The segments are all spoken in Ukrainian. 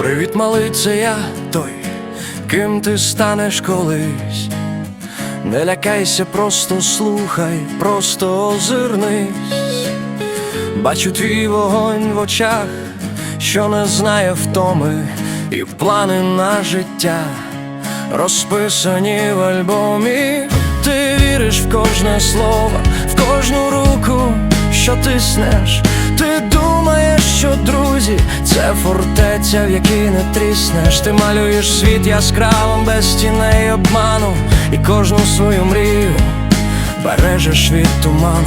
Привіт, малий, я той, ким ти станеш колись. Не лякайся, просто слухай, просто озирнись. Бачу твій вогонь в очах, що не знає втоми, і плани на життя розписані в альбомі. Ти віриш в кожне слово, в кожну руку, що тиснеш. Ти думаєш, що друзі, це фортеця, в якій не тріснеш. Ти малюєш світ яскравим, без тіней обману, і кожну свою мрію бережеш від туману.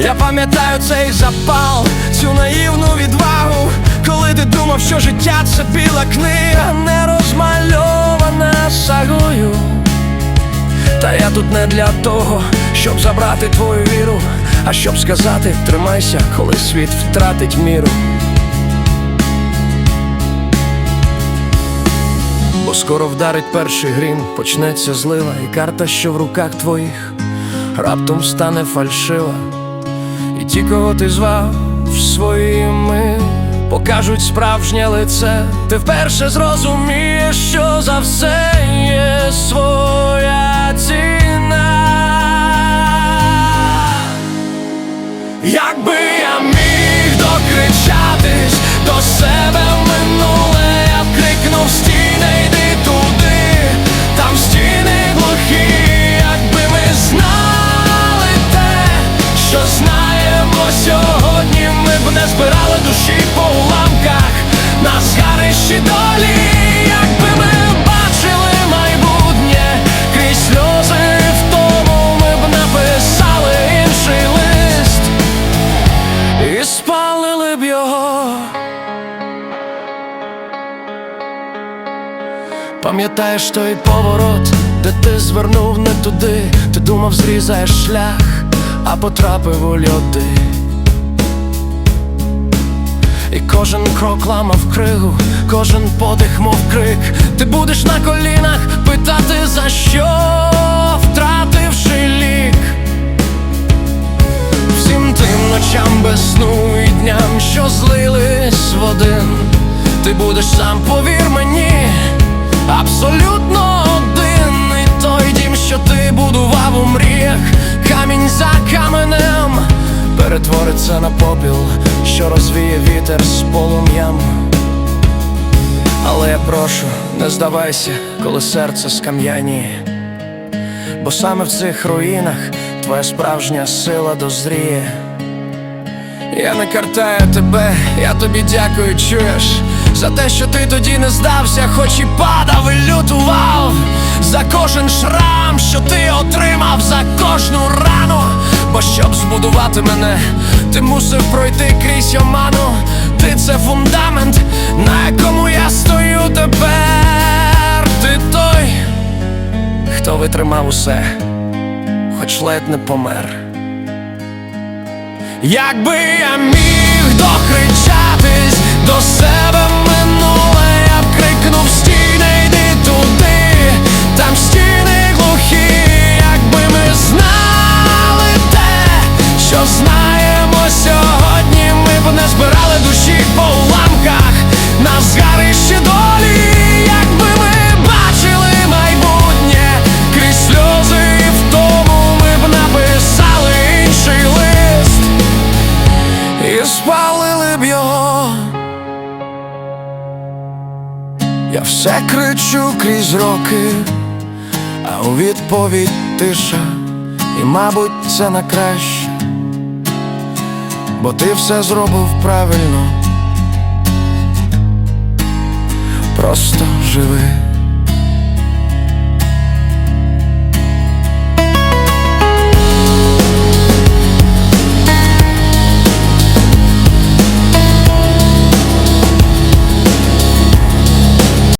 Я пам'ятаю цей запал, цю наївну відвагу, коли ти думав, що життя це біла книга, не розмальована сагою. Та я тут не для того, щоб забрати твою віру, а щоб сказати, тримайся, коли світ втратить міру. Бо скоро вдарить перший грім, почнеться злива, і карта, що в руках твоїх, раптом стане фальшива. І ті, кого ти звав своїми, покажуть справжнє лице. Ти вперше зрозумієш, що за все є своя ціна. Якби я міг докричатись до себе в минуле, Пам'ятаєш той поворот, де ти звернув не туди, ти думав, зрізаєш шлях, а потрапив у льоти. І кожен крок ламав кригу, кожен подих, мов крик. Ти будеш на колінах питати, за що втративши лік. Всім тим ночам без сну і дням, що злились в один. Ти будеш сам, повір мені, абсолютно один. І той дім, що ти будував у мріях, камінь за каменем, перетвориться на попіл, що розвіє вітер з полум'ям. Але я прошу, не здавайся, коли серце скам'яніє. Бо саме в цих руїнах твоя справжня сила дозріє. Я не картаю тебе, я тобі дякую, чуєш За те, що ти тоді не здався, хоч і падав і лютував За кожен шрам, що ти отримав, за кожну рану. Бо щоб збудувати мене, ти мусив пройти крізь оману. Ти це фундамент, на якому я стою тепер. Ти той, хто витримав усе, хоч ледь не помер. Якби я міг докричатись до себе спалили б його. Я все кричу крізь роки, а у відповідь тиша, і, мабуть, це на краще, бо ти все зробив правильно. Просто живи.